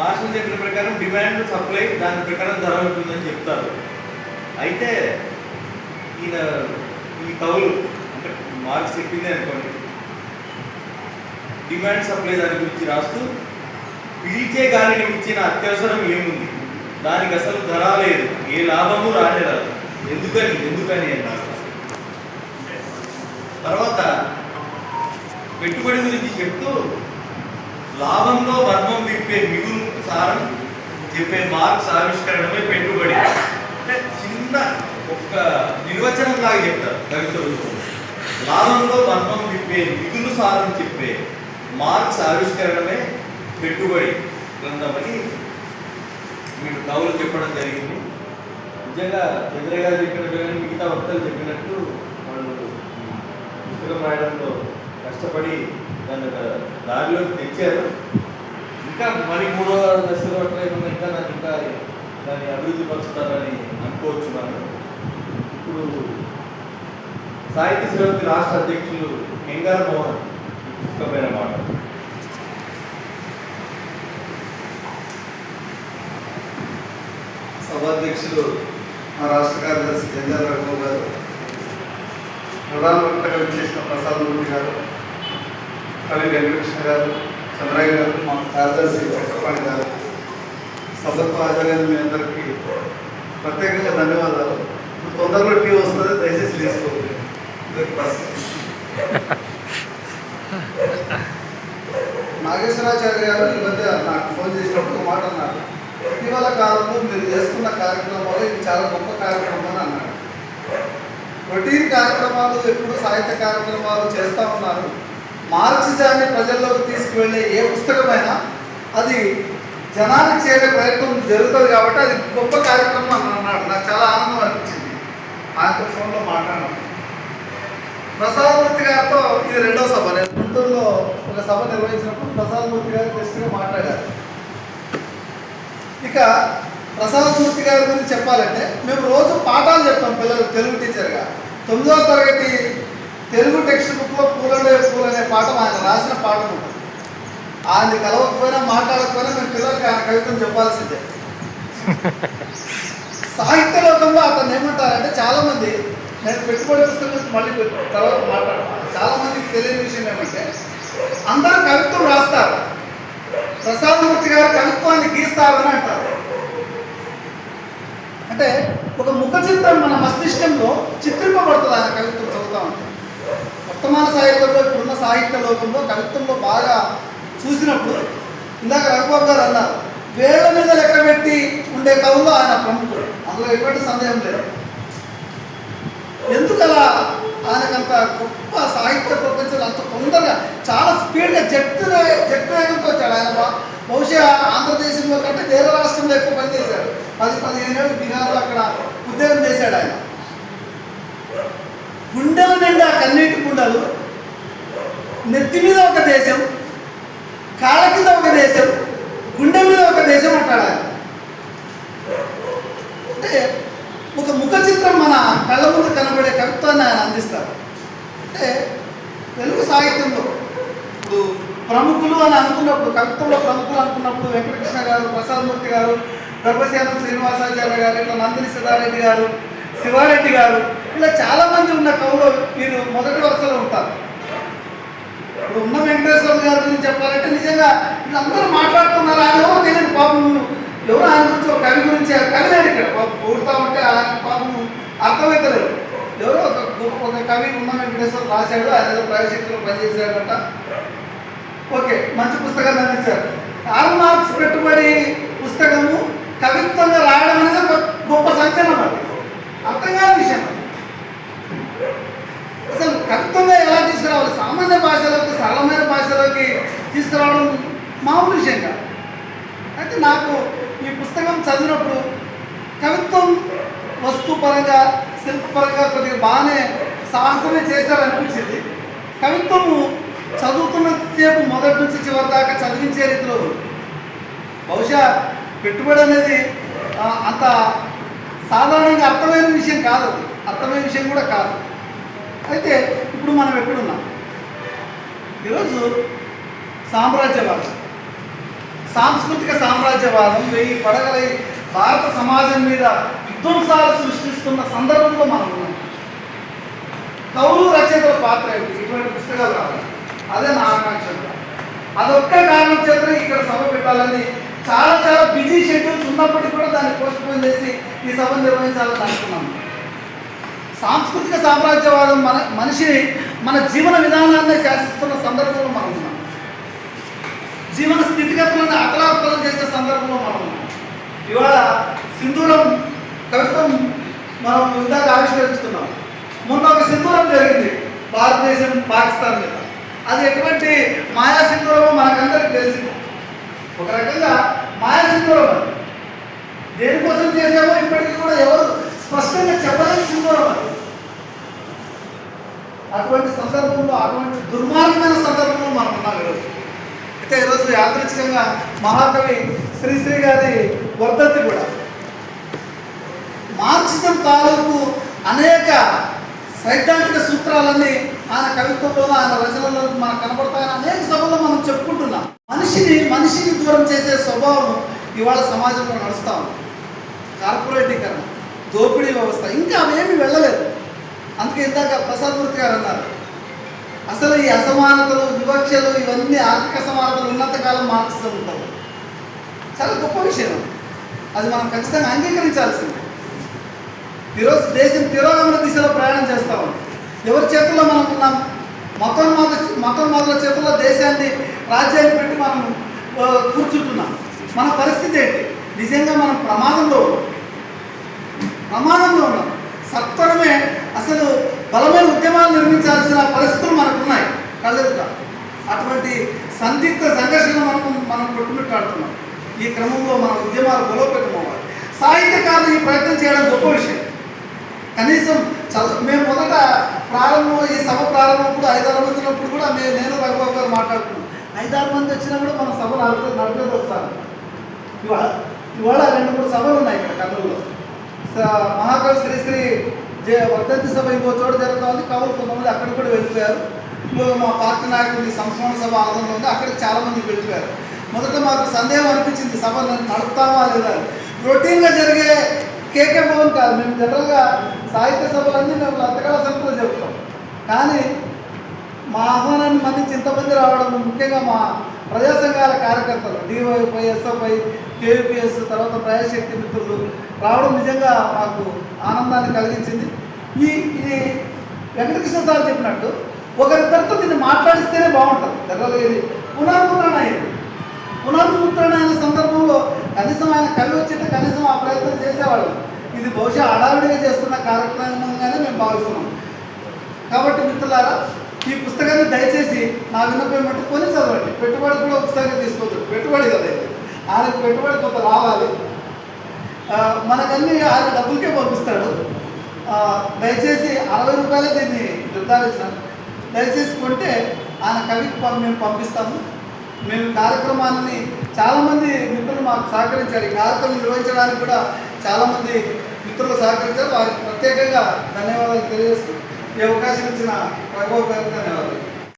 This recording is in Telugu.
మార్షల్ చెప్పిన ప్రకారం డిమాండ్ సప్లై దాని ప్రకారం ధర ఉంటుందని చెప్తారు. అయితే ఈయన ఈ కవులు అంటే మార్క్స్ చెప్పింది అనుకోండి. డిమాండ్ సప్లై దాని గురించి రాస్తూ పీల్చే గాలిని ఇచ్చిన అత్యవసరం ఏముంది? దానికి అసలు ధర లేదు. ఏ లాభము రానే రాదు. ఎందుకని? ఎందుకని? అని తర్వాత పెట్టుబడి గురించి చెప్తూ లాభంలో మర్మం విప్పే మిగులు సారం చెప్పే మార్క్స్ ఆవిష్కరణమే పెట్టుబడి. అంటే చిన్న ఒక్క నిర్వచనం లాగా చెప్తారు కవిత లాభంలో మర్మం విప్పే మిగులు సారం చెప్పే మార్క్స్ ఆవిష్కరణమే పెట్టుబడి. గ్రంథమని మీరు కవులు చెప్పడం జరిగింది. నిజంగా చంద్రయ్య చెప్పినట్టు కానీ మిగతా వక్తలు చెప్పినట్టు వాళ్ళు పుస్తకం రాయడంలో కష్టపడి దాన్ని ఒక దారిలోకి తెచ్చారు. ఇంకా మరి మూడో దశలో అట్లా ఇంకా దాన్ని ఇంకా దాన్ని అభివృద్ధి పరుస్తారని అనుకోవచ్చు మనం. ఇప్పుడు సాహిత్య శ్రీమతి రాష్ట్ర అధ్యక్షులు కెంగార మోహన్ పుస్తకమైన మాట. సభాధ్యక్షులు మా రాష్ట్ర కార్యదర్శి జంజాల రఘు గారు ప్రధాన వక్తగా చేసిన ప్రసాద్ మూర్తి గారు కవి వెంకటకృష్ణ గారు చంద్రయ్య గారు మా కార్యదర్శి చక్రపాణి గారు సభకు హాజరైన మీ అందరికీ ప్రత్యేకంగా ధన్యవాదాలు. తొందరలో టీ వస్తుంది దయచేసి తీసుకోండి. నాగేశ్వరాచార్య గారు ఈ మధ్య నాకు ఫోన్ చేసినప్పుడు ఒక మాట అన్నారు. ఇటీవల కాలంలో మీరు చేస్తున్న కార్యక్రమాలు ఇది చాలా గొప్ప కార్యక్రమం అని అన్నాడు రొటీన్ కార్యక్రమాలు ఎప్పుడు సాహిత్య కార్యక్రమాలు చేస్తూ ఉన్నారు. మార్క్సిజాన్ని ప్రజల్లోకి తీసుకువెళ్ళే ఏ పుస్తకమైనా అది జనానికి చేరే ప్రయత్నం జరుగుతుంది కాబట్టి అది గొప్ప కార్యక్రమం అని అన్నాడు. నాకు చాలా ఆనందం అనిపించింది. ఆయనతో ఫోన్లో మాట్లాడాను ప్రసాదమూర్తి గారితో ఇది రెండో సభ. నేను గుంటూరులో ఒక సభ నిర్వహించినప్పుడు ప్రసాదమూర్తి గారు గెస్ట్గా మాట్లాడారు. ఇక ప్రసాదమూర్తి గారి గురించి చెప్పాలంటే మేము రోజు పాఠాలు చెప్తాం పిల్లలు తెలుగు టీచర్గా తొమ్మిదవ తరగతి తెలుగు టెక్స్ట్ బుక్లో పూలడే పూలు అనే పాఠం ఆయన రాసిన పాఠం ఉంటుంది కలవకపోయినా మాట్లాడకపోయినా మేము పిల్లలకి ఆయన కవిత్వం చెప్పాల్సిందే. సాహిత్య లోకంలో అతను ఏమంటారంటే చాలామంది నేను పెట్టుబడి పుస్తకం మళ్ళీ తర్వాత మాట్లాడతాను. చాలామందికి తెలియని విషయం ఏమంటే అందరూ కవిత్వం రాస్తారు. ప్రసాదమూర్తి గారు కవిత్వాన్ని గీస్తారని అంటారు. అంటే ఒక ముఖ చిత్రం మన మస్తిష్కంలో చిత్రింపబడుతుంది ఆయన వర్తమాన సాహిత్యంలో ఇప్పుడున్న సాహిత్య లోకంలో కవిత్వంలో బాగా చూసినప్పుడు ఇందాక రఘుబాబు గారు అన్నారు వేళ్ళ మీద లెక్క పెట్టి ఉండే కవులు ఆయన ప్రముఖుడు. అందులో ఎటువంటి సందేహం లేదు. ఎందుకలా ఆయనకంత గొప్ప సాహిత్య ప్రపంచంలో అంత తొందరగా చాలా స్పీడ్గా జట్టు జట్టు వేగంతో వచ్చాడు. ఆయన బహుశా ఆంధ్రదేశంలో కంటే వేరే రాష్ట్రంలో ఎక్కువ పనిచేశాడు పది పదిహేను ఏళ్ళు బీహార్లో అక్కడ ఉద్యోగం చేశాడు ఆయన. గుండెల నిండా కన్నీటి గుండలు నెత్తి మీద ఒక దేశం కాళ్ళ కింద ఒక దేశం గుండె మీద ఒక దేశం అంటాడు అంటే ఒక ముఖ చిత్రం మన కళ్ళ ముందు కనబడే కవిత్వాన్ని ఆయన అందిస్తారు. అంటే తెలుగు సాహిత్యంలో ఇప్పుడు ప్రముఖులు అని అనుకున్నప్పుడు కవిత్వంలో ప్రముఖులు అనుకున్నప్పుడు వెంకటకృష్ణ గారు ప్రసాదమూర్తి గారు గర్భశానం శ్రీనివాసాచార్య గారు ఇట్లా నందిని సిద్ధారెడ్డి గారు శివారెడ్డి గారు ఇలా చాలా మంది ఉన్న కవులు నేను మొదటి వరుసలో ఉంటాను ఇప్పుడు ఉన్న వెంకటేశ్వర గారి గురించి చెప్పాలంటే నిజంగా వీళ్ళందరూ మాట్లాడుతున్నారు ఆయన ఎవరో తెలియదు పాపం. ఎవరు ఆయన గురించి ఒక కవి గురించి ఆ కవి లేడు ఇక్కడ. పాపం ఉంటే ఆయన పాపం అర్థమవుతలేదు ఎవరో ఒక ఒక కవి ఉన్న వెంకటేశ్వర రాశాడు ఆయన ఏదో సెక్టర్లో పనిచేశాడంట. ఓకే మంచి పుస్తకాన్ని అందించారు. కార్ల్ మార్క్స్ పెట్టుబడి పుస్తకము కవిత్వంగా రాయడం అనేది ఒక గొప్ప సంచలనం అది అర్థం కాని విషయం అది. అసలు కవిత్వంగా ఎలా తీసుకురావాలి సామాన్య భాషలోకి సరళమైన భాషలోకి తీసుకురావడం మామూలు విషయం కాదు అయితే నాకు ఈ పుస్తకం చదివినప్పుడు కవిత్వం వస్తుపరంగా శిల్పపరంగా కొద్దిగా బాగానే సాహసమే చేశారనిపించింది. కవిత్వము చదువుతున్నంతసేపు మొదటి నుంచి చివరి దాకా చదివించే రీతిలో బహుశా పెట్టుబడి అనేది అంత సాధారణంగా అర్థమైన విషయం కాదు అది. అర్థమైన విషయం కూడా కాదు. అయితే ఇప్పుడు మనం ఎక్కడున్నాం? ఈరోజు సామ్రాజ్యవాదం. సాంస్కృతిక సామ్రాజ్యవాదం వెయ్యి పడగలై భారత సమాజం మీద విధ్వంసాలు సృష్టిస్తున్న సందర్భంలో మనం ఉన్నాం. కవులు రచయితల పాత్ర ఇటువంటి పుస్తకాలు రావాలి. అదే నా ఆకాంక్ష కూడా. అదొక్క కారణం చేత ఇక్కడ సభ పెట్టాలని చాలా చాలా బిజీ షెడ్యూల్స్ ఉన్నప్పటికీ కూడా దాన్ని పోస్ట్ పోన్ చేసి ఈ సభ నిర్వహించాలని అనుకున్నాను సాంస్కృతిక సామ్రాజ్యవాదం మన మనిషిని మన జీవన విధానాన్ని శాసిస్తున్న సందర్భంలో మనం ఉన్నాం. జీవన స్థితిగతులను అతలాకుతలం చేసే సందర్భంలో మనం ఇవాళ సింధూరం కవిత్వం మనం ఇందాక ఆవిష్కరించుకున్నాం. మొన్న ఒక సింధూరం జరిగింది భారతదేశం పాకిస్తాన్ మీద. అది ఎటువంటి మాయా సింధూరమో మనకందరికి తెలిసింది. ఒక రకంగా మాయా సింధూరం అది. దేనికోసం చేసామో ఇప్పటికీ కూడా ఎవరు స్పష్టంగా చెప్పలేని సింధూరం అది. అటువంటి సందర్భంలో అటువంటి దుర్మార్గమైన సందర్భంలో మనం ఉన్నాం ఈరోజు అయితే ఈరోజు యాదృచ్ఛికంగా మహాకవి శ్రీశ్రీ గారి వర్ధంతి కూడా. మార్క్సిజం తాలూకు అనేక సైద్ధాంతిక సూత్రాలన్నీ ఆయన కవిత్వంలో ఆయన రచనలో మనకు కనబడతాయని అనేక సభల్లో మనం చెప్పుకుంటున్నాం. మనిషిని మనిషిని దూరం చేసే స్వభావం ఇవాళ సమాజంలో నడుస్తా ఉంది. కార్పొరేటీకరణ దోపిడీ వ్యవస్థ ఇంకా అవేమి వెళ్ళలేదు. అందుకే ఇందాక ప్రసాద్ మూర్తి గారు అన్నారు అసలు ఈ అసమానతలు వివక్షలు ఇవన్నీ ఆర్థిక అసమానతలు ఉన్నతకాలం మార్క్సిజం ఉంటారు చాలా గొప్ప విషయం అది. మనం ఖచ్చితంగా అంగీకరించాల్సిందే. ఈరోజు దేశం తిరోగమన దిశలో ప్రయాణం చేస్తా ఉంది. ఎవరి చేతుల్లో మనం ఉన్నాం మతోన్మాద మతోన్మాదుల చేతుల్లో దేశాన్ని రాజ్యాన్ని పెట్టి మనం కూర్చుంటున్నాం. మన పరిస్థితి ఏంటి? నిజంగా మనం ప్రమాదంలో ప్రమాదంలో ఉన్నాం. సత్వరమే అసలు బలమైన ఉద్యమాలు నిర్మించాల్సిన పరిస్థితులు మనకు ఉన్నాయి కళ్ళెదుట. అటువంటి సందిగ్ధ సంఘర్షణ మనం మనం కొట్టుమిట్టాడుతున్నాం. ఈ క్రమంలో మన ఉద్యమాలు బలోపేతం అవ్వాలి సాహిత్యకారులు ఈ ప్రయత్నం చేయడం గొప్ప విషయం. కనీసం చదువు మేము మొదట ప్రారంభం ఈ సభ ప్రారంభప్పుడు ఐదారు మంది ఉన్నప్పుడు కూడా మేము నేను రఘుబాబు గారు మాట్లాడుకున్నాం. ఐదారు మంది వచ్చినా కూడా మన సభ నడిపే నడిపేది ఒకసారి ఇవాళ ఇవాళ రెండు మూడు సభలు ఉన్నాయి ఇక్కడ కర్నూలులో. మహాకవి శ్రీశ్రీ వర్ధంతి సభ ఇంకో చోట జరుగుతుంది. కవులు కొంతమంది అక్కడ కూడా వెళ్ళిపోయారు. ఇంకో మా పార్టీ నాయకుడి సంస్మరణ సభ ఆందోళన ఉంది. అక్కడ చాలామంది వెళ్ళిపోయారు. మొదట మాకు సందేహం అనిపించింది సభ నడుపుతామా లేదా? రొటీన్గా జరిగే కేకే భవన్ కాదు మేము జనరల్గా సాహిత్య సభలన్నీ మేము అంతకాల సంఖ్యలో చెప్తాం కానీ మా ఆహ్వానాన్ని మన్నించి ఇంతమంది రావడం ముఖ్యంగా మా ప్రజా సంఘాల కార్యకర్తలు డివైఎఫ్ఐ ఎస్ఎఫ్ఐ కేవీపీఎస్ తర్వాత ప్రజాశక్తి మిత్రులు రావడం నిజంగా మాకు ఆనందాన్ని కలిగించింది. ఈ ఇది వెంకటకృష్ణ సార్ చెప్పినట్టు ఒకరిద్దరితో దీన్ని మాట్లాడిస్తేనే బాగుంటుంది. జనరల్గా ఇది పునర్ముద్రణ అయింది పునర్ముద్రణ అయిన సందర్భంలో కనీసం ఆయన కవి వచ్చింటే కనీసం ఆ ప్రయత్నం చేసేవాళ్ళం. ఇది బహుశా అడావిడిగా చేస్తున్న కార్యక్రమంగానే మేము భావిస్తున్నాం. కాబట్టి మిత్రులారా ఈ పుస్తకాన్ని దయచేసి నా విన్నపం మట్టు కొని చదవండి. పెట్టుబడి కూడా పుస్తకంగా తీసుకోవద్దు. పెట్టుబడి కదా ఇది. ఆయనకు పెట్టుబడి కొంత రావాలి మనకన్నీ ఆయన డబ్బులకే పంపిస్తాడు. దయచేసి అరవై రూపాయలే దీన్ని నిర్ధారించాను దయచేసి కొంటే ఆయన కవికి మేము పంపిస్తాము. మేము కార్యక్రమాన్ని చాలామంది మిత్రులు మాకు సహకరించారు. ఈ కార్యక్రమం నిర్వహించడానికి కూడా చాలామంది మిత్రులు సహకరించారు. వారికి ప్రత్యేకంగా ధన్యవాదాలు తెలియజేస్తూ ఈ అవకాశం ఇచ్చిన ప్రభావ ధన్యవాదాలు.